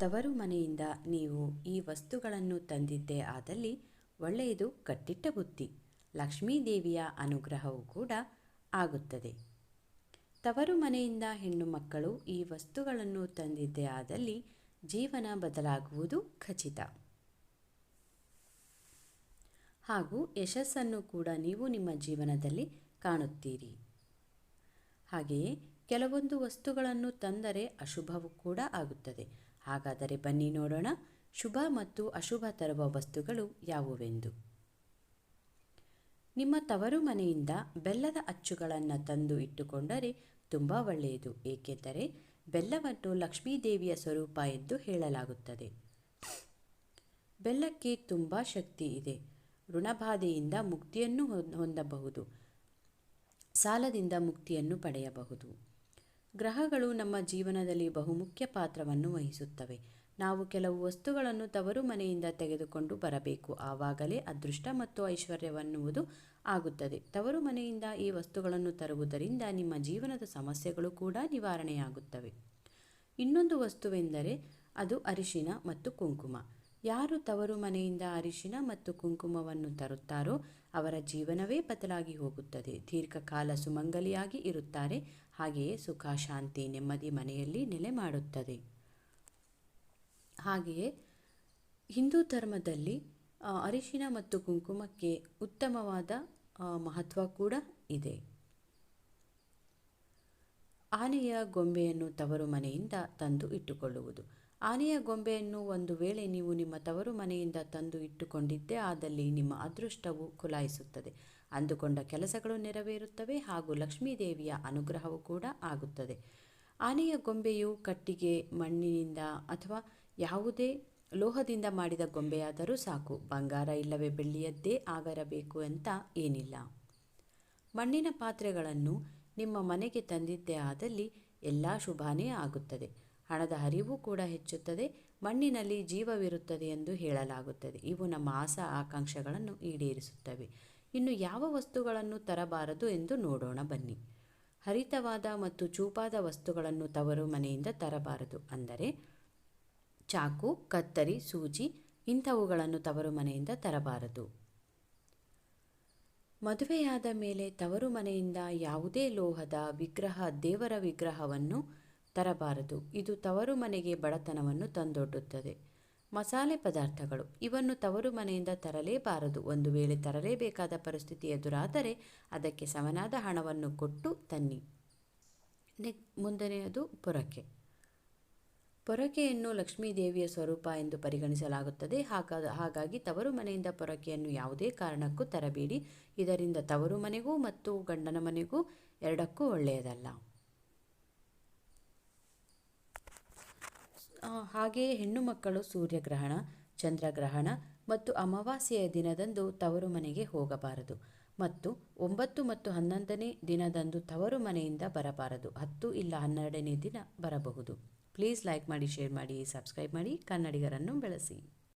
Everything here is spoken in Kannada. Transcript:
ತವರು ಮನೆಯಿಂದ ನೀವು ಈ ವಸ್ತುಗಳನ್ನು ತಂದಿದ್ದೇ ಆದಲ್ಲಿ ಒಳ್ಳೆಯದು ಕಟ್ಟಿಟ್ಟ ಬುತ್ತಿ ಲಕ್ಷ್ಮೀದೇವಿಯ ಅನುಗ್ರಹವೂ ಕೂಡ ಆಗುತ್ತದೆ. ತವರು ಮನೆಯಿಂದ ಹೆಣ್ಣು ಮಕ್ಕಳು ಈ ವಸ್ತುಗಳನ್ನು ತಂದಿದ್ದೇ ಆದಲ್ಲಿ ಜೀವನ ಬದಲಾಗುವುದು ಖಚಿತ. ಹಾಗೂ ಯಶಸ್ಸನ್ನು ಕೂಡ ನೀವು ನಿಮ್ಮ ಜೀವನದಲ್ಲಿ ಕಾಣುತ್ತೀರಿ. ಹಾಗೆಯೇ ಕೆಲವೊಂದು ವಸ್ತುಗಳನ್ನು ತಂದರೆ ಅಶುಭವೂ ಕೂಡ ಆಗುತ್ತದೆ. ಹಾಗಾದರೆ ಬನ್ನಿ ನೋಡೋಣ. ಶುಭ ಮತ್ತು ಅಶುಭ ತರುವ ವಸ್ತುಗಳು ಯಾವುವೆಂದು? ನಿಮ್ಮ ತವರು ಮನೆಯಿಂದ ಬೆಲ್ಲದ ಅಚ್ಚುಗಳನ್ನು ತಂದು ಇಟ್ಟುಕೊಂಡರೆ ತುಂಬ ಒಳ್ಳೆಯದು, ಏಕೆಂದರೆ ಬೆಲ್ಲವನ್ನು ಲಕ್ಷ್ಮೀದೇವಿಯ ಸ್ವರೂಪ ಎಂದು ಹೇಳಲಾಗುತ್ತದೆ. ಬೆಲ್ಲಕ್ಕೆ ತುಂಬ ಶಕ್ತಿ ಇದೆ. ಋಣಬಾಧೆಯಿಂದ ಮುಕ್ತಿಯನ್ನು ಹೊಂದಬಹುದು. ಸಾಲದಿಂದ ಮುಕ್ತಿಯನ್ನು ಪಡೆಯಬಹುದು. ಗ್ರಹಗಳು ನಮ್ಮ ಜೀವನದಲ್ಲಿ ಬಹುಮುಖ್ಯ ಪಾತ್ರವನ್ನು ವಹಿಸುತ್ತವೆ. ನಾವು ಕೆಲವು ವಸ್ತುಗಳನ್ನು ತವರು ಮನೆಯಿಂದ ತೆಗೆದುಕೊಂಡು ಬರಬೇಕು. ಆವಾಗಲೇ ಅದೃಷ್ಟ ಮತ್ತು ಐಶ್ವರ್ಯವನ್ನುವುದು ಆಗುತ್ತದೆ. ತವರು ಮನೆಯಿಂದ ಈ ವಸ್ತುಗಳನ್ನು ತರುವುದರಿಂದ ನಿಮ್ಮ ಜೀವನದ ಸಮಸ್ಯೆಗಳು ಕೂಡ ನಿವಾರಣೆಯಾಗುತ್ತವೆ. ಇನ್ನೊಂದು ವಸ್ತುವೆಂದರೆ ಅದು ಅರಿಶಿನ ಮತ್ತು ಕುಂಕುಮ. ಯಾರು ತವರು ಮನೆಯಿಂದ ಅರಿಶಿನ ಮತ್ತು ಕುಂಕುಮವನ್ನು ತರುತ್ತಾರೋ ಅವರ ಜೀವನವೇ ಬದಲಾಗಿ ಹೋಗುತ್ತದೆ. ದೀರ್ಘಕಾಲ ಸುಮಂಗಲಿಯಾಗಿ ಇರುತ್ತಾರೆ, ಹಾಗೆಯೇ ಸುಖ, ಶಾಂತಿ, ನೆಮ್ಮದಿ ಮನೆಯಲ್ಲಿ ನೆಲೆ ಮಾಡುತ್ತದೆ. ಹಾಗೆಯೇ ಹಿಂದೂ ಧರ್ಮದಲ್ಲಿ ಅರಿಶಿನ ಮತ್ತು ಕುಂಕುಮಕ್ಕೆ ಉತ್ತಮವಾದ ಮಹತ್ವ ಕೂಡ ಇದೆ. ಆನೆಯ ಗೊಂಬೆಯನ್ನು ತವರು ಮನೆಯಿಂದ ತಂದು ಇಟ್ಟುಕೊಳ್ಳುವುದು. ಆನೆಯ ಗೊಂಬೆಯನ್ನು ಒಂದು ವೇಳೆ ನೀವು ನಿಮ್ಮ ತವರು ಮನೆಯಿಂದ ತಂದು ಇಟ್ಟುಕೊಂಡಿದ್ದೇ, ಆದಲ್ಲಿ ನಿಮ್ಮ ಅದೃಷ್ಟವು ಕುಲಾಯಿಸುತ್ತದೆ. ಅಂದುಕೊಂಡ ಕೆಲಸಗಳು ನೆರವೇರುತ್ತವೆ ಹಾಗೂ ಲಕ್ಷ್ಮೀದೇವಿಯ ಅನುಗ್ರಹವೂ ಕೂಡ ಆಗುತ್ತದೆ. ಆನೆಯ ಗೊಂಬೆಯು ಕಟ್ಟಿಗೆ, ಮಣ್ಣಿನಿಂದ ಅಥವಾ ಯಾವುದೇ ಲೋಹದಿಂದ ಮಾಡಿದ ಗೊಂಬೆಯಾದರೂ ಸಾಕು. ಬಂಗಾರ ಇಲ್ಲವೇ ಬೆಳ್ಳಿಯದ್ದೇ ಆಗರಬೇಕು ಅಂತ ಏನಿಲ್ಲ. ಮಣ್ಣಿನ ಪಾತ್ರೆಗಳನ್ನು ನಿಮ್ಮ ಮನೆಗೆ ತಂದಿದ್ದೇ, ಆದಲ್ಲಿ ಎಲ್ಲ ಶುಭಾನೇ ಆಗುತ್ತದೆ. ಹಣದ ಹರಿವು ಕೂಡ ಹೆಚ್ಚುತ್ತದೆ, ಮಣ್ಣಿನಲ್ಲಿ ಜೀವವಿರುತ್ತದೆ ಎಂದು ಹೇಳಲಾಗುತ್ತದೆ. ಇವು ನಮ್ಮ ಆಸಾ ಆಕಾಂಕ್ಷೆಗಳನ್ನು ಈಡೇರಿಸುತ್ತವೆ. ಇನ್ನು ಯಾವ ವಸ್ತುಗಳನ್ನು ತರಬಾರದು ಎಂದು ನೋಡೋಣ ಬನ್ನಿ. ಹರಿತವಾದ ಮತ್ತು ಚೂಪಾದ ವಸ್ತುಗಳನ್ನು ತವರು ಮನೆಯಿಂದ ತರಬಾರದು. ಅಂದರೆ ಚಾಕು, ಕತ್ತರಿ, ಸೂಜಿ ಇಂಥವುಗಳನ್ನು ತವರು ಮನೆಯಿಂದ ತರಬಾರದು. ಮದುವೆಯಾದ ಮೇಲೆ ತವರು ಮನೆಯಿಂದ ಯಾವುದೇ ಲೋಹದ ವಿಗ್ರಹ, ದೇವರ ವಿಗ್ರಹವನ್ನು ತರಬಾರದು. ಇದು ತವರು ಮನೆಗೆ ಬಡತನವನ್ನು ತಂದೊಡ್ಡುತ್ತದೆ. ಮಸಾಲೆ ಪದಾರ್ಥಗಳು, ಇವನ್ನು ತವರು ಮನೆಯಿಂದ ತರಲೇಬಾರದು. ಒಂದು ವೇಳೆ ತರಲೇಬೇಕಾದ ಪರಿಸ್ಥಿತಿ ಎದುರಾದರೆ ಅದಕ್ಕೆ ಸಮನಾದ ಹಣವನ್ನು ಕೊಟ್ಟು ತನ್ನಿ. ನೆ ಮುಂದನೆಯದು ಪೊರಕೆ. ಪೊರಕೆಯನ್ನು ಲಕ್ಷ್ಮೀದೇವಿಯ ಸ್ವರೂಪ ಎಂದು ಪರಿಗಣಿಸಲಾಗುತ್ತದೆ. ಹಾಗಾದ ಹಾಗಾಗಿ ತವರು ಮನೆಯಿಂದ ಪೊರಕೆಯನ್ನು ಯಾವುದೇ ಕಾರಣಕ್ಕೂ ತರಬೇಡಿ. ಇದರಿಂದ ತವರು ಮನೆಗೂ ಮತ್ತು ಗಂಡನ ಮನೆಗೂ ಎರಡಕ್ಕೂ ಒಳ್ಳೆಯದಲ್ಲ. ಹಾಗೆಯೇ ಹೆಣ್ಣು ಮಕ್ಕಳು ಸೂರ್ಯಗ್ರಹಣ, ಚಂದ್ರಗ್ರಹಣ ಮತ್ತು ಅಮಾವಾಸ್ಯೆಯ ದಿನದಂದು ತವರು ಮನೆಗೆ ಹೋಗಬಾರದು ಮತ್ತು ಒಂಬತ್ತು ಮತ್ತು ಹನ್ನೊಂದನೇ ದಿನದಂದು ತವರು ಮನೆಯಿಂದ ಬರಬಾರದು. ಹತ್ತು ಇಲ್ಲ ಹನ್ನೆರಡನೇ ದಿನ ಬರಬಹುದು. ಪ್ಲೀಸ್ ಲೈಕ್ ಮಾಡಿ, ಶೇರ್ ಮಾಡಿ, ಸಬ್ಸ್ಕ್ರೈಬ್ ಮಾಡಿ. ಕನ್ನಡಿಗರನ್ನು ಬೆಳೆಸಿ.